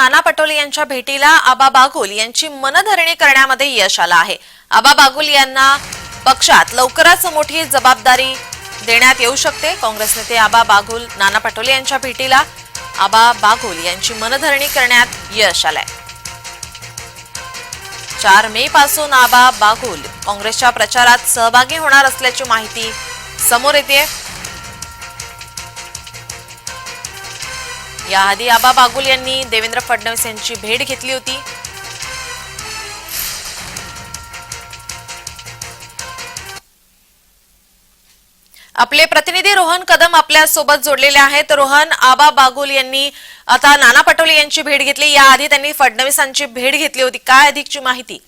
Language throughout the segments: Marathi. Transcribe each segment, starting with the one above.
नाना पटोले यांच्या भेटीला आबा बागुल यांची मनधरणी करण्यामध्ये यश आलं आहे. आबा बागुल यांना पक्षात लवकरच मोठी जबाबदारी देण्यात येऊ शकते. काँग्रेस नेते आबा बागुल नाना पटोले यांच्या भेटीला आबा बागुल यांची मनधरणी करण्यात यश आलंय. चार मे पासून आबा बागुल काँग्रेसच्या प्रचारात सहभागी होणार असल्याची माहिती समोर येते याआधी आबा बागुल यांनी देवेंद्र फडणवीस यांची भेट घेतली होती. आपले प्रतिनिधी रोहन कदम आपल्यासोबत जोडलेले आहेत. रोहन आबा बागुल यांनी आता नाना पटोले यांची भेट घेतली. याआधी त्यांनी फडणवीसांची भेट घेतली होती. काय अधिकची माहिती?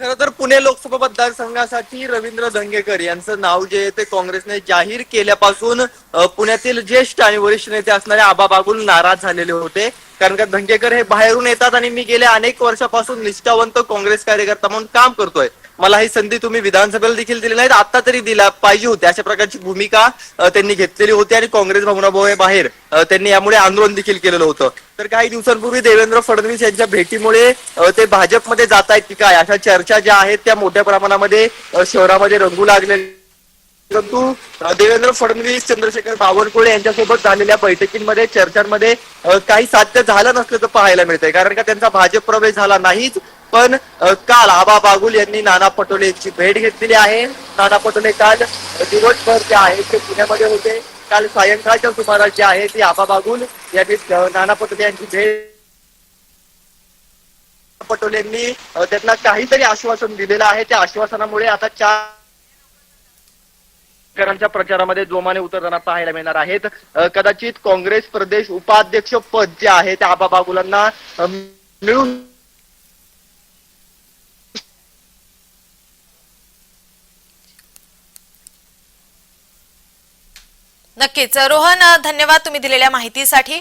खर तर पुणे लोकसभा मतदारसंघासाठी रवींद्र धंगेकर यांचं नाव जे आहे ते काँग्रेसने जाहीर केल्यापासून पुण्यातील ज्येष्ठ आणि वरिष्ठ नेते असणारे आबा बागुल नाराज झालेले होते. कारण का धंगेकर हे बाहेरून येतात आणि मी गेल्या अनेक वर्षापासून निष्ठावंत काँग्रेस कार्यकर्ता म्हणून काम करतोय. मला ही संधी तुम्ही विधानसभेला देखील दिली नाही आता तरी दिला पाहिजे होती. अशा प्रकारची भूमिका त्यांनी घेतलेली होती आणि काँग्रेस भवनाबाहेर बाहेर त्यांनी यामुळे आंदोलन देखील केलेलं होतं. तर काही दिवसांपूर्वी देवेंद्र फडणवीस यांच्या भेटीमुळे ते भाजपमध्ये जात आहेत की काय? अशा चर्चा ज्या आहेत त्या मोठ्या प्रमाणामध्ये शहरामध्ये रंगू लागलेल्या परंतु देवेंद्र फडणवीस चंद्रशेखर बावनकुळे यांच्यासोबत झालेल्या बैठकींमध्ये चर्चांमध्ये काही साध्य झालं नसल्याचं पाहायला मिळतंय. कारण का त्यांचा भाजप प्रवेश झाला नाहीच पण काल आबा बागुल यांनी नाना पटोले यांची भेट घेतलेली आहे. नाना पटोले काल दिवसभर जे आहेत ते पुण्यामध्ये होते. काल सायंकाळच्या सुमारास जे आहे ते आबा बागुल यांनी नाना पटोले यांची भेट पटोलेंनी त्यांना काहीतरी आश्वासन दिलेलं आहे. त्या आश्वासनामुळे आता चार शेतकऱ्यांच्या प्रचारामध्ये जोमाने उतरताना पाहायला मिळणार आहेत. कदाचित काँग्रेस प्रदेश उपाध्यक्ष पद जे आहे ते आबा बागुलांना मिळून नक्कीच. रोहन धन्यवाद तुम्ही दिलेल्या माहितीसाठी.